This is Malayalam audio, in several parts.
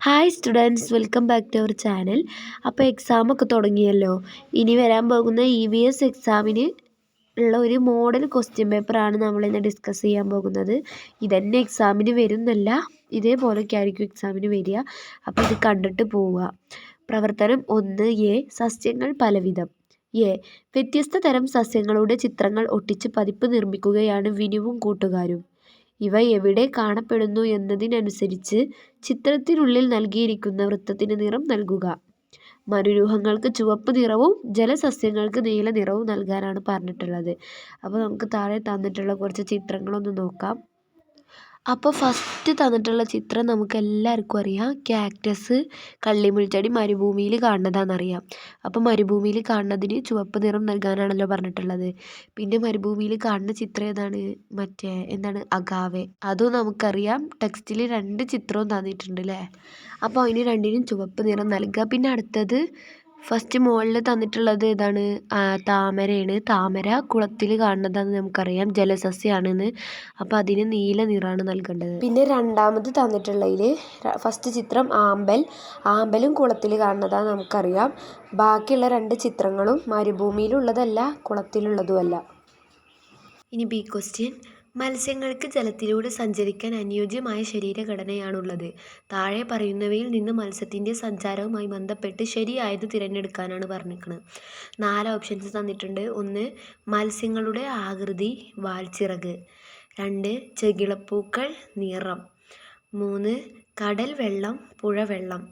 Hi students welcome back to our channel അപ്പോൾ എക്സാമൊക്കെ തുടങ്ങിയല്ലോ. ഇനി വരാൻ പോകുന്ന ഇ വി എസ് എക്സാമിന് ഉള്ള ഒരു മോഡൽ ക്വസ്റ്റ്യൻ പേപ്പറാണ് നമ്മളിന്ന് ഡിസ്കസ് ചെയ്യാൻ പോകുന്നത്. ഇതന്നെ എക്സാമിന് വരുന്നല്ല ഇതേപോലൊക്കെ ആയിരിക്കും എക്സാമിന് വരിക. അപ്പോൾ ഇത് കണ്ടിട്ട് പോവുക. പ്രവർത്തനം ഒന്ന് എ സസ്യങ്ങൾ പലവിധം. എ വ്യത്യസ്ത തരം സസ്യങ്ങളുടെ ചിത്രങ്ങൾ ഒട്ടിച്ച് പതിപ്പ് നിർമ്മിക്കുകയാണ് വിനുവും കൂട്ടുകാരും. ഇവ എവിടെ കാണപ്പെടുന്നു എന്നതിനനുസരിച്ച് ചിത്രത്തിനുള്ളിൽ നൽകിയിരിക്കുന്ന വൃത്തത്തിന് നിറം നൽകുക. മനുരൂഹങ്ങൾക്ക് ചുവപ്പ് നിറവും ജലസസ്യങ്ങൾക്ക് നീല നിറവും നൽകാനാണ് പറഞ്ഞിട്ടുള്ളത്. അപ്പോൾ നമുക്ക് താഴെ തന്നിട്ടുള്ള കുറച്ച് ചിത്രങ്ങളൊന്ന് നോക്കാം. അപ്പോൾ ഫസ്റ്റ് തന്നിട്ടുള്ള ചിത്രം നമുക്ക് എല്ലാവർക്കും അറിയാം. ക്യാക്ടസ് കള്ളിമുൾച്ചെടി മരുഭൂമിയിൽ കാണുന്നതാണെന്നറിയാം. അപ്പോൾ മരുഭൂമിയിൽ കാണുന്നതിന് ചുവപ്പ് നിറം നൽകാനാണല്ലോ പറഞ്ഞിട്ടുള്ളത്. പിന്നെ മരുഭൂമിയിൽ കാണുന്ന ചിത്രം ഏതാണ്? മറ്റേ എന്താണ്? അഗാവെ. അതും നമുക്കറിയാം. ടെക്സ്റ്റിൽ രണ്ട് ചിത്രവും തന്നിട്ടുണ്ട് അല്ലേ അപ്പോൾ അതിന് രണ്ടിനും ചുവപ്പ് നിറം നൽകുക പിന്നെ അടുത്തത് ഫസ്റ്റ് മുകളിൽ തന്നിട്ടുള്ളത് ഏതാണ് താമരയാണ്. താമര കുളത്തിൽ കാണുന്നതാണെന്ന് നമുക്കറിയാം. ജലസസ്യമാണെന്ന് അപ്പോൾ അതിന് നീല നിറമാണ് നൽകേണ്ടത്. പിന്നെ രണ്ടാമത് തന്നിട്ടുള്ളതിൽ ഫസ്റ്റ് ചിത്രം ആമ്പൽ. ആമ്പലും കുളത്തിൽ കാണുന്നതാണ് നമുക്കറിയാം. ബാക്കിയുള്ള രണ്ട് ചിത്രങ്ങളും മരുഭൂമിയിലുള്ളതല്ല കുളത്തിലുള്ളതുമല്ല. ഇനി ബി ക്വസ്റ്റ്യൻ. മത്സ്യങ്ങൾക്ക് ജലത്തിലൂടെ സഞ്ചരിക്കാൻ അനുയോജ്യമായ ശരീരഘടനയാണുള്ളത്. താഴെ പറയുന്നവയിൽ നിന്ന് മത്സ്യത്തിന്റെ സഞ്ചാരവുമായി ബന്ധപ്പെട്ട് ശരിയായത് തിരഞ്ഞെടുക്കാനാണ് പറഞ്ഞിരിക്കുന്നത് നാല് ഓപ്ഷൻസ് തന്നിട്ടുണ്ട്. ഒന്ന് മത്സ്യങ്ങളുടെ ആകൃതി വാൽച്ചിറക്. രണ്ട് ചെകിളപ്പൂക്കൾ നിറം. മൂന്ന് കടൽ വെള്ളം പുഴ വെള്ളം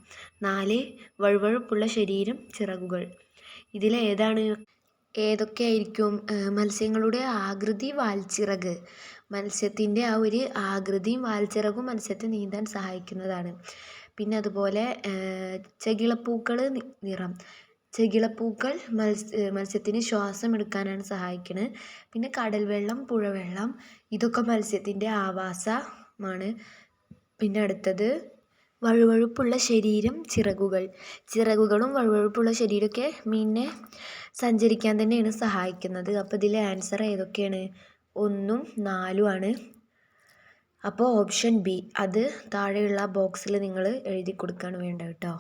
നാല് വഴുവഴുപ്പുള്ള ശരീരം ചിറകുകൾ. ഇതിലേതാണ് ഏതൊക്കെയായിരിക്കും മത്സ്യങ്ങളുടെ ആകൃതി വാൽച്ചിറക്? മത്സ്യത്തിന്റെ ആ ഒരു ആകൃതിയും വാൽച്ചിറകും മത്സ്യത്തെ നീന്താൻ സഹായിക്കുന്നതാണ്. പിന്നെ അതുപോലെ ചെകിളപ്പൂക്കൾ നിറം. ചെകിളപ്പൂക്കൾ മത്സ്യ മത്സ്യത്തിന് ശ്വാസം എടുക്കാനാണ് സഹായിക്കുന്നത് പിന്നെ കടൽ വെള്ളം പുഴവെള്ളം ഇതൊക്കെ മത്സ്യത്തിന്റെ ആവാസമാണ്. പിന്നെ അടുത്തത് വഴുവഴുപ്പുള്ള ശരീരം ചിറകുകൾ. ചിറകുകളും വഴുവഴുപ്പുള്ള ശരീരമൊക്കെ മീനിനെ സഞ്ചരിക്കാൻ തന്നെയാണ് സഹായിക്കുന്നത്. അപ്പോൾ ഇതിലെ ആൻസർ ഏതൊക്കെയാണ്? ഒന്നും നാലുമാണ് അപ്പോൾ ഓപ്ഷൻ ബി അത് താഴെയുള്ള ബോക്സിൽ നിങ്ങൾ എഴുതി കൊടുക്കുകയാണ് വേണ്ടത് കേട്ടോ.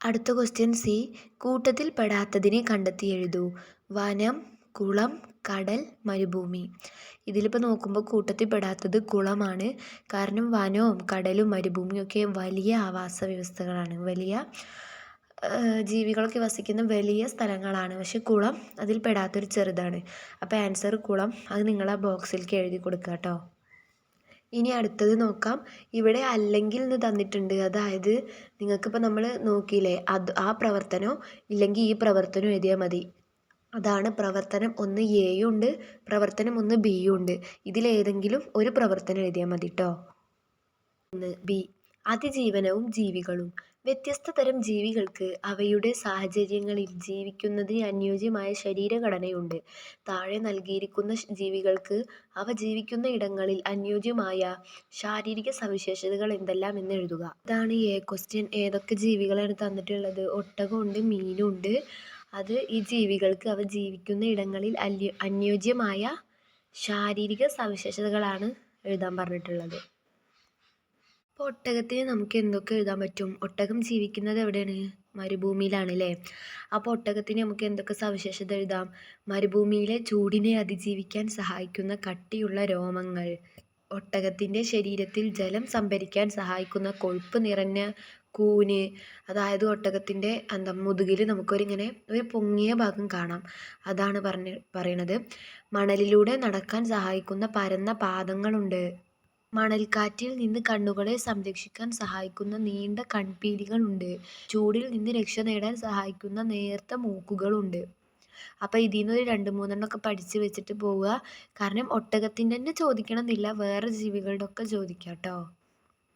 അടുത്ത ക്വസ്റ്റ്യൻ സി കൂട്ടത്തിൽ പെടാത്തതിനെ കണ്ടെത്തി എഴുതൂ. വനം കുളം കടൽ മരുഭൂമി. ഇതിലിപ്പോൾ നോക്കുമ്പോൾ കൂട്ടത്തിൽ പെടാത്തത് കുളമാണ്. കാരണം വനവും കടലും മരുഭൂമിയും ഒക്കെ വലിയ ആവാസ വ്യവസ്ഥകളാണ്. വലിയ ജീവികളൊക്കെ വസിക്കുന്ന വലിയ സ്ഥലങ്ങളാണ്. പക്ഷെ കുളം അതിൽ പെടാത്തൊരു ചെറുതാണ്. അപ്പോൾ ആൻസർ കുളം അത് നിങ്ങൾ ആ ബോക്സിലേക്ക് എഴുതി കൊടുക്കുക കേട്ടോ ഇനി അടുത്തത് നോക്കാം. ഇവിടെ അല്ലെങ്കിൽ എന്ന് തന്നിട്ടുണ്ട്. അതായത് നിങ്ങൾക്കിപ്പോൾ നമ്മൾ നോക്കിയില്ലേ അത് ആ പ്രവർത്തനം ഇല്ലെങ്കിൽ ഈ പ്രവർത്തനം എഴുതിയാൽ മതി. അതാണ് പ്രവർത്തനം ഒന്ന് എയും ഉണ്ട് പ്രവർത്തനം ഒന്ന് ബിയും ഉണ്ട്. ഇതിലേതെങ്കിലും ഒരു പ്രവർത്തനം എഴുതിയാൽ മതി കേട്ടോ ഒന്ന് ബി അതിജീവനവും ജീവികളും. വ്യത്യസ്ത തരം ജീവികൾക്ക് അവയുടെ സാഹചര്യങ്ങളിൽ ജീവിക്കുന്നതിന് അനുയോജ്യമായ ശരീരഘടനയുണ്ട്. താഴെ നൽകിയിരിക്കുന്ന ജീവികൾക്ക് അവ ജീവിക്കുന്ന ഇടങ്ങളിൽ അനുയോജ്യമായ ശാരീരിക സവിശേഷതകൾ എന്തെല്ലാം എന്ന് എഴുതുക. ഇതാണ് ഈ ക്വസ്റ്റ്യൻ ഏതൊക്കെ ജീവികളാണ് തന്നിട്ടുള്ളത്? ഒട്ടകമുണ്ട് മീനുണ്ട്. അത് ഈ ജീവികൾക്ക് അവ ജീവിക്കുന്ന ഇടങ്ങളിൽ അനുയോജ്യമായ ശാരീരിക സവിശേഷതകളാണ് എഴുതാൻ പറഞ്ഞിട്ടുള്ളത്. അപ്പോൾ ഒട്ടകത്തിന് നമുക്ക് എന്തൊക്കെ എഴുതാൻ പറ്റും? ഒട്ടകം ജീവിക്കുന്നത് എവിടെയാണ്? മരുഭൂമിയിലാണ് അല്ലേ അപ്പോൾ ഒട്ടകത്തിന് നമുക്ക് എന്തൊക്കെ സവിശേഷത എഴുതാം? മരുഭൂമിയിലെ ചൂടിനെ അതിജീവിക്കാൻ സഹായിക്കുന്ന കട്ടിയുള്ള രോമങ്ങൾ. ഒട്ടകത്തിന്റെ ശരീരത്തിൽ ജലം സംഭരിക്കാൻ സഹായിക്കുന്ന കൊഴുപ്പ് നിറഞ്ഞ കൂന്. അതായത് ഒട്ടകത്തിന്റെ എന്താ മുതുകിൽ നമുക്കൊരിങ്ങനെ ഒരു പൊങ്ങിയ ഭാഗം കാണാം. അതാണ് പറഞ്ഞ് പറയണത്. മണലിലൂടെ നടക്കാൻ സഹായിക്കുന്ന പരന്ന പാദങ്ങളുണ്ട്. മണൽക്കാറ്റിൽ നിന്ന് കണ്ണുകളെ സംരക്ഷിക്കാൻ സഹായിക്കുന്ന നീണ്ട കൺപീലികളുണ്ട്. ചൂടിൽ നിന്ന് രക്ഷ നേടാൻ സഹായിക്കുന്ന നേർത്ത മൂക്കുകളുണ്ട്. അപ്പോൾ ഇതിൽ നിന്ന് ഒരു രണ്ട് മൂന്നെണ്ണമൊക്കെ പഠിച്ച് വെച്ചിട്ട് പോവുക. കാരണം ഒട്ടകത്തിന്റെ തന്നെ ചോദിക്കണമെന്നില്ല. വേറെ ജീവികളുടെ ഒക്കെ ചോദിക്കാം കേട്ടോ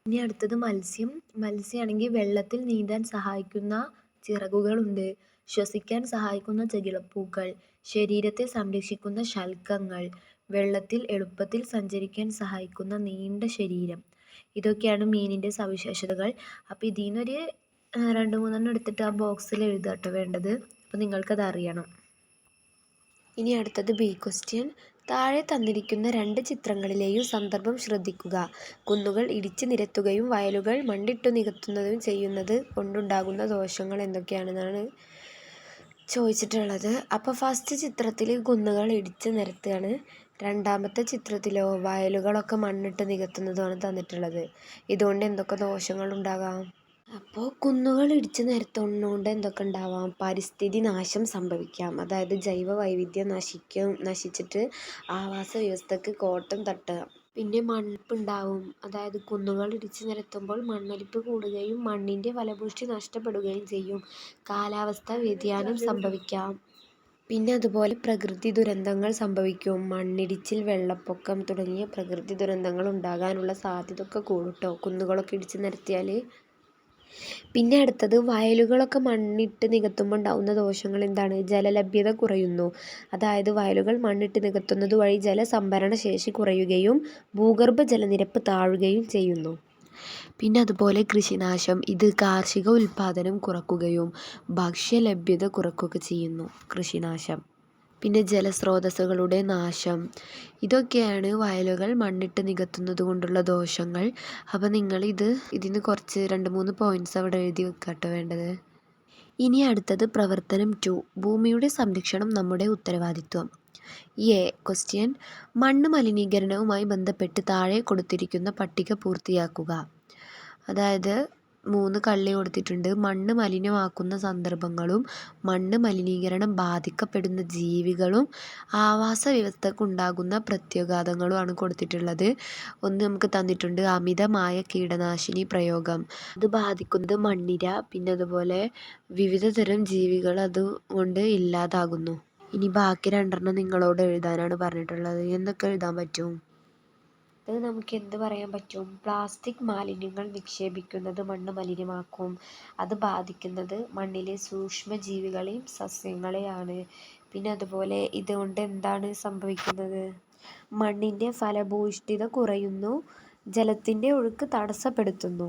ഇനി അടുത്തത് മത്സ്യം. മത്സ്യമാണെങ്കിൽ വെള്ളത്തിൽ നീന്താൻ സഹായിക്കുന്ന ചിറകുകളുണ്ട്. ശ്വസിക്കാൻ സഹായിക്കുന്ന ചെകിളപ്പൂക്കൾ. ശരീരത്തെ സംരക്ഷിക്കുന്ന ശൽക്കങ്ങൾ. വെള്ളത്തിൽ എളുപ്പത്തിൽ സഞ്ചരിക്കാൻ സഹായിക്കുന്ന നീണ്ട ശരീരം ഇതൊക്കെയാണ് മീനിന്റെ സവിശേഷതകൾ അപ്പോൾ ഇതിൽ നിന്നൊരു രണ്ട് മൂന്നെണ്ണം എടുത്തിട്ട് ആ ബോക്സിൽ എഴുതുക വേണ്ടത് അപ്പോൾ നിങ്ങൾക്കത് അറിയണം ഇനി അടുത്തത് ബി ക്വസ്റ്റ്യൻ താഴെ തന്നിരിക്കുന്ന രണ്ട് ചിത്രങ്ങളിലെയും സന്ദർഭം ശ്രദ്ധിക്കുക. കുന്നുകൾ ഇടിച്ചു നിരത്തുകയും വയലുകൾ മണ്ണിട്ടു നികത്തുന്നതും ചെയ്യുന്നത് കൊണ്ടുണ്ടാകുന്ന ദോഷങ്ങൾ എന്തൊക്കെയാണെന്നാണ് ചോദിച്ചിട്ടുള്ളത്. അപ്പോൾ ഫസ്റ്റ് ചിത്രത്തിൽ കുന്നുകൾ ഇടിച്ചു നിരത്തുകയാണ്. രണ്ടാമത്തെ ചിത്രത്തിലോ വയലുകളൊക്കെ മണ്ണിട്ട് നികത്തുന്നതുമാണ് തന്നിട്ടുള്ളത്. ഇതുകൊണ്ട് എന്തൊക്കെ ദോഷങ്ങൾ ഉണ്ടാകാം? അപ്പോൾ കുന്നുകൾ ഇടിച്ച് നിരത്തുന്നതുകൊണ്ട് എന്തൊക്കെ ഉണ്ടാവാം? പരിസ്ഥിതി നാശം സംഭവിക്കാം. അതായത് ജൈവ വൈവിധ്യം നശിക്കും നശിച്ചിട്ട് ആവാസ വ്യവസ്ഥക്ക് കോട്ടം തട്ടുക. പിന്നെ മണ്ണിപ്പ് ഉണ്ടാവും. അതായത് കുന്നുകൾ ഇടിച്ച് നിരത്തുമ്പോൾ മണ്ണൊലിപ്പ് കൂടുകയും മണ്ണിന്റെ ഫലപുഷ്ടി നഷ്ടപ്പെടുകയും ചെയ്യും. കാലാവസ്ഥ വ്യതിയാനം സംഭവിക്കാം. പിന്നെ അതുപോലെ പ്രകൃതി ദുരന്തങ്ങൾ സംഭവിക്കും. മണ്ണിടിച്ചിൽ, വെള്ളപ്പൊക്കം തുടങ്ങിയ പ്രകൃതി ദുരന്തങ്ങൾ ഉണ്ടാകാനുള്ള സാധ്യത ഒക്കെ കൂടും ട്ടോ കുന്നുകളൊക്കെ ഇടിച്ച് നിരത്തിയാൽ. പിന്നെ അടുത്തത് വയലുകളൊക്കെ മണ്ണിട്ട് നികത്തുമ്പോൾ ഉണ്ടാകുന്ന ദോഷങ്ങൾ എന്താണ്? ജലലഭ്യത കുറയുന്നു. അതായത് വയലുകൾ മണ്ണിട്ട് നികത്തുന്നത് വഴി ജലസംഭരണ ശേഷി കുറയുകയും ഭൂഗർഭ ജലനിരപ്പ് താഴുകയും ചെയ്യുന്നു. പിന്നെ അതുപോലെ കൃഷിനാശം. ഇത് കാർഷിക ഉൽപാദനം കുറക്കുകയും ഭക്ഷ്യലഭ്യത കുറക്കുകയും ചെയ്യുന്നു കൃഷിനാശം. പിന്നെ ജലസ്രോതസ്സുകളുടെ നാശം. ഇതൊക്കെയാണ് വയലുകൾ മണ്ണിട്ട് നികത്തുന്നത് കൊണ്ടുള്ള ദോഷങ്ങൾ. അപ്പോൾ നിങ്ങൾ ഇത് ഇതിന്ന് കുറച്ച് രണ്ട് മൂന്ന് പോയിന്റ്സ് അവിടെ എഴുതി വെക്കാട്ടോ വേണ്ടത്. ഇനി അടുത്തത് പ്രവർത്തനം ടു. ഭൂമിയുടെ സംരക്ഷണം നമ്മുടെ ഉത്തരവാദിത്വം. എ ക്വസ്റ്റ്യൻ മണ്ണ് മലിനീകരണവുമായി ബന്ധപ്പെട്ട് താഴെ കൊടുത്തിരിക്കുന്ന പട്ടിക പൂർത്തിയാക്കുക. അതായത് മൂന്ന് കള്ളി കൊടുത്തിട്ടുണ്ട്. മണ്ണ് മലിനമാക്കുന്ന സന്ദർഭങ്ങളും മണ്ണ് മലിനീകരണം ബാധിക്കപ്പെടുന്ന ജീവികളും ആവാസ വ്യവസ്ഥക്കുണ്ടാകുന്ന പ്രത്യാഘാതങ്ങളും ആണ് കൊടുത്തിട്ടുള്ളത്. ഒന്ന് നമുക്ക് തന്നിട്ടുണ്ട് അമിതമായ കീടനാശിനി പ്രയോഗം. അത് ബാധിക്കുന്നത് മണ്ണിര പിന്നെ അതുപോലെ വിവിധതരം ജീവികൾ അതുകൊണ്ട് ഇല്ലാതാകുന്നു. ഇനി ബാക്കി രണ്ടെണ്ണം നിങ്ങളോട് എഴുതാനാണ് പറഞ്ഞിട്ടുള്ളത്. എന്നൊക്കെ എഴുതാൻ പറ്റും? അത് നമുക്ക് എന്ത് പറയാൻ പറ്റും? പ്ലാസ്റ്റിക് മാലിന്യങ്ങൾ നിക്ഷേപിക്കുന്നത് മണ്ണ് മലിനമാക്കും. അത് ബാധിക്കുന്നത് മണ്ണിലെ സൂക്ഷ്മജീവികളെയും സസ്യങ്ങളെയാണ്. പിന്നെ അതുപോലെ ഇതുകൊണ്ട് എന്താണ് സംഭവിക്കുന്നത്? മണ്ണിന്റെ ഫലഭൂയിഷ്ഠത കുറയുന്നു. ജലത്തിന്റെ ഒഴുക്ക് തടസ്സപ്പെടുത്തുന്നു.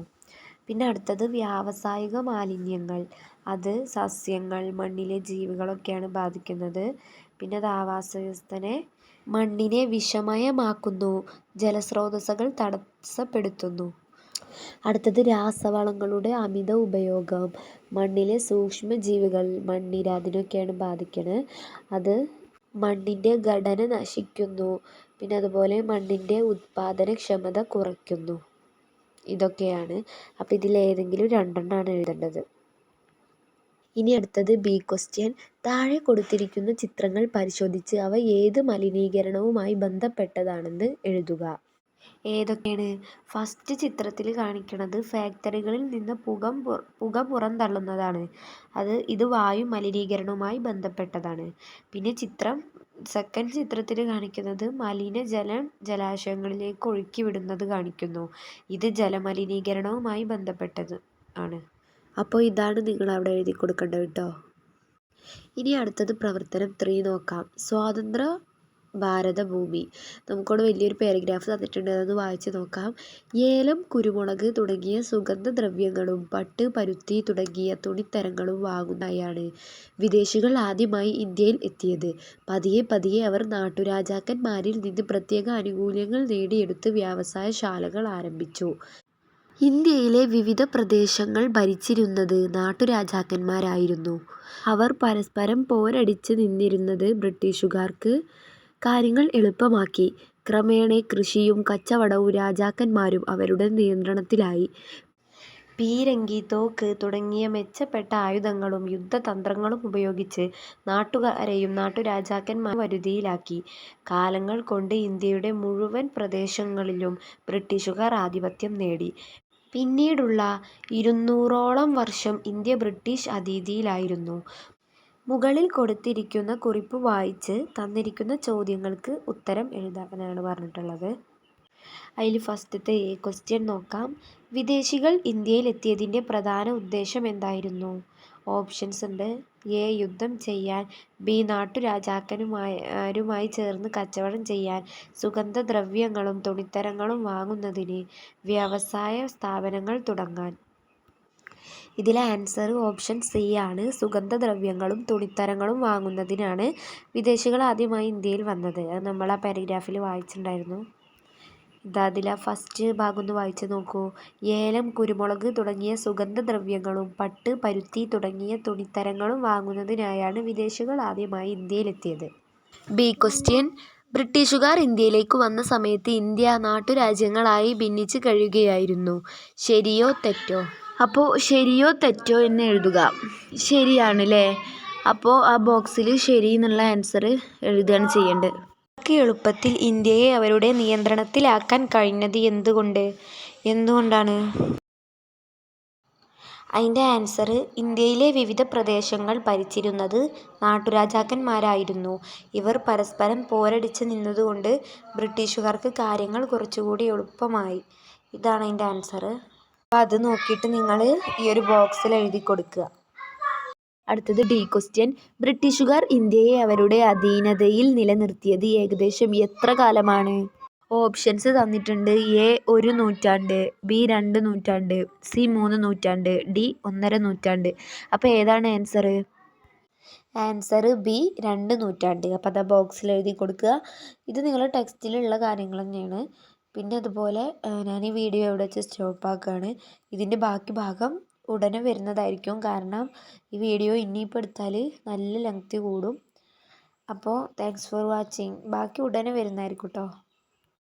പിന്നെ അടുത്തത് വ്യാവസായിക മാലിന്യങ്ങൾ. അത് സസ്യങ്ങൾ മണ്ണിലെ ജീവികളൊക്കെയാണ് ബാധിക്കുന്നത്. പിന്നെ അത് ആവാസ വ്യവസ്ഥയെ മണ്ണിനെ വിഷമയമാക്കുന്നു. ജലസ്രോതസ്സുകൾ തടസ്സപ്പെടുത്തുന്നു. അടുത്തത് രാസവളങ്ങളുടെ അമിത ഉപയോഗം. മണ്ണിലെ സൂക്ഷ്മജീവികൾ മണ്ണിര അതിനൊക്കെയാണ് ബാധിക്കുന്നത്. അത് മണ്ണിന്റെ ഘടന നശിക്കുന്നു. പിന്നെ അതുപോലെ മണ്ണിന്റെ ഉത്പാദനക്ഷമത കുറയ്ക്കുന്നു. ഇതൊക്കെയാണ്. അപ്പോൾ ഇതിലേതെങ്കിലും രണ്ടെണ്ണമാണ് എഴുതേണ്ടത്. ഇനി അടുത്തത് ബി ക്വസ്റ്റ്യൻ. താഴെ കൊടുത്തിരിക്കുന്ന ചിത്രങ്ങൾ പരിശോധിച്ച് അവ ഏത് മലിനീകരണവുമായി ബന്ധപ്പെട്ടതാണെന്ന് എഴുതുക. ഏതൊക്കെയാണ്? ഫസ്റ്റ് ചിത്രത്തിൽ കാണിക്കുന്നത് ഫാക്ടറികളിൽ നിന്ന് പുക പുറന്തള്ളുന്നതാണ്. അത് ഇത് വായു മലിനീകരണവുമായി ബന്ധപ്പെട്ടതാണ്. പിന്നെ ചിത്രം സെക്കൻഡ് ചിത്രത്തിൽ കാണിക്കുന്നത് മലിനജലം ജലാശയങ്ങളിലേക്ക് ഒഴുക്കി വിടുന്നത് കാണിക്കുന്നു. ഇത് ജലമലിനീകരണവുമായി ബന്ധപ്പെട്ടത് ആണ്. അപ്പോൾ ഇതാണ് നിങ്ങൾ അവിടെ എഴുതി കൊടുക്കേണ്ടത് കേട്ടോ ഇനി അടുത്തത് പ്രവർത്തനം ത്രീ നോക്കാം. സ്വാതന്ത്ര്യ ഭാരതഭൂമി ഭൂമി. നമുക്കിവിടെ വലിയൊരു പാരഗ്രാഫ് തന്നിട്ടുണ്ട്. അതൊന്ന് വായിച്ച് നോക്കാം. ഏലം, കുരുമുളക് തുടങ്ങിയ സുഗന്ധദ്രവ്യങ്ങളും പട്ട്, പരുത്തി തുടങ്ങിയ തുണിത്തരങ്ങളും വാങ്ങുന്നതിനായാണ് വിദേശികൾ ആദ്യമായി ഇന്ത്യയിൽ എത്തിയത്. പതിയെ പതിയെ അവർ നാട്ടുരാജാക്കന്മാരിൽ നിന്ന് പ്രത്യേക ആനുകൂല്യങ്ങൾ നേടിയെടുത്ത് വ്യവസായശാലകൾ ആരംഭിച്ചു. ഇന്ത്യയിലെ വിവിധ പ്രദേശങ്ങൾ ഭരിച്ചിരുന്നത് നാട്ടുരാജാക്കന്മാരായിരുന്നു. അവർ പരസ്പരം പോരടിച്ച് നിന്നിരുന്നത് ബ്രിട്ടീഷുകാർക്ക് കാര്യങ്ങൾ എളുപ്പമാക്കി. ക്രമേണ കൃഷിയും കച്ചവടവും രാജാക്കന്മാരും അവരുടെ നിയന്ത്രണത്തിലായി. പീരങ്കി, തോക്ക് തുടങ്ങിയ മെച്ചപ്പെട്ട ആയുധങ്ങളും യുദ്ധതന്ത്രങ്ങളും ഉപയോഗിച്ച് നാട്ടുകാരെയും നാട്ടുരാജാക്കന്മാരെയും വരുതിയിലാക്കി. കാലങ്ങൾ കൊണ്ട് ഇന്ത്യയുടെ മുഴുവൻ പ്രദേശങ്ങളിലും ബ്രിട്ടീഷുകാർ ആധിപത്യം നേടി. പിന്നീടുള്ള ഇരുന്നൂറോളം വർഷം ഇന്ത്യ ബ്രിട്ടീഷ് അധീനതയിലായിരുന്നു. മുകളിൽ കൊടുത്തിരിക്കുന്ന കുറിപ്പ് വായിച്ച് തന്നിരിക്കുന്ന ചോദ്യങ്ങൾക്ക് ഉത്തരം എഴുതാനാണ് പറഞ്ഞിട്ടുള്ളത്. അതിൽ ഫസ്റ്റത്തെ എ ക്വസ്റ്റ്യൻ നോക്കാം. വിദേശികൾ ഇന്ത്യയിൽ എത്തിയതിന്റെ പ്രധാന ഉദ്ദേശം എന്തായിരുന്നു? ഓപ്ഷൻസ് ഉണ്ട്. എ യുദ്ധം ചെയ്യാൻ. ബി നാട്ടുരാജാക്കന്മാരുമായി ചേർന്ന് കച്ചവടം ചെയ്യാൻ. സുഗന്ധദ്രവ്യങ്ങളും തുണിത്തരങ്ങളും വാങ്ങുന്നതിന്. വ്യവസായ സ്ഥാപനങ്ങൾ തുടങ്ങാൻ. ഇതിലെ ആൻസർ ഓപ്ഷൻ സി ആണ് സുഗന്ധദ്രവ്യങ്ങളും തുണിത്തരങ്ങളും വാങ്ങുന്നതിനാണ് വിദേശികൾ ആദ്യമായി ഇന്ത്യയിൽ വന്നത് അത് നമ്മൾ ആ പാരഗ്രാഫിൽ വായിച്ചിട്ടുണ്ടായിരുന്നു അതിലെ ഫസ്റ്റ് ഭാഗം ഒന്ന് വായിച്ചു നോക്കൂ. ഏലം കുരുമുളക് തുടങ്ങിയ സുഗന്ധദ്രവ്യങ്ങളും പട്ട് പരുത്തി തുടങ്ങിയ തുണിത്തരങ്ങളും വാങ്ങുന്നതിനായാണ് വിദേശികൾ ആദ്യമായി ഇന്ത്യയിലെത്തിയത്. B question. ബ്രിട്ടീഷുകാർ ഇന്ത്യയിലേക്ക് വന്ന സമയത്ത് ഇന്ത്യ നാട്ടുരാജ്യങ്ങളായി ഭിന്നിച്ച് കഴിയുകയായിരുന്നു. ശരിയോ തെറ്റോ? അപ്പോൾ ശരിയോ തെറ്റോ എന്ന് എഴുതുക. ശരിയാണല്ലേ? അപ്പോൾ ആ ബോക്സിൽ ശരി എന്നുള്ള ആൻസർ എഴുതുകയാണ് ചെയ്യേണ്ടത്. അവർക്ക് എളുപ്പത്തിൽ ഇന്ത്യയെ അവരുടെ നിയന്ത്രണത്തിലാക്കാൻ കഴിഞ്ഞത് എന്തുകൊണ്ട്? എന്തുകൊണ്ടാണ്? അതിന്റെ ആൻസർ ഇന്ത്യയിലെ വിവിധ പ്രദേശങ്ങൾ ഭരിച്ചിരുന്നത് നാട്ടുരാജാക്കന്മാരായിരുന്നു. ഇവർ പരസ്പരം പോരടിച്ച് നിന്നതുകൊണ്ട് ബ്രിട്ടീഷുകാർക്ക് കാര്യങ്ങൾ കുറച്ചുകൂടി എളുപ്പമായി. ഇതാണ് അതിന്റെ ആൻസർ. അപ്പോൾ അത് നോക്കിയിട്ട് നിങ്ങൾ ഈ ഒരു ബോക്സിൽ എഴുതി കൊടുക്കുക. അടുത്തത് ഡി ക്വസ്റ്റ്യൻ. ബ്രിട്ടീഷുകാർ ഇന്ത്യയെ അവരുടെ അധീനതയിൽ നിലനിർത്തിയത് ഏകദേശം എത്ര കാലമാണ്? ഓപ്ഷൻസ് തന്നിട്ടുണ്ട് എ ഒരു നൂറ്റാണ്ട് ബി രണ്ട് നൂറ്റാണ്ട് സി മൂന്ന് നൂറ്റാണ്ട് ഡി ഒന്നര നൂറ്റാണ്ട്. അപ്പോൾ ഏതാണ് ആൻസർ ആൻസർ ബി രണ്ട് നൂറ്റാണ്ട്. അപ്പോൾ അതാ ബോക്സിൽ എഴുതി കൊടുക്കുക. ഇത് നിങ്ങളുടെ ടെക്സ്റ്റിലുള്ള കാര്യങ്ങൾ തന്നെയാണ്. പിന്നെ അതുപോലെ ഞാൻ ഈ വീഡിയോ എവിടെ വെച്ച് സ്റ്റോപ്പ് ആക്കുകയാണ് ഇതിന്റെ ബാക്കി ഭാഗം ഉടനെ വരുന്നതായിരിക്കും. കാരണം ഈ വീഡിയോ ഇനിയിപ്പോൾ എടുത്താൽ നല്ല ലെങ്ത് കൂടും. അപ്പോൾ താങ്ക്സ് ഫോർ വാച്ചിങ് ബാക്കി ഉടനെ വരുന്നതായിരിക്കും കേട്ടോ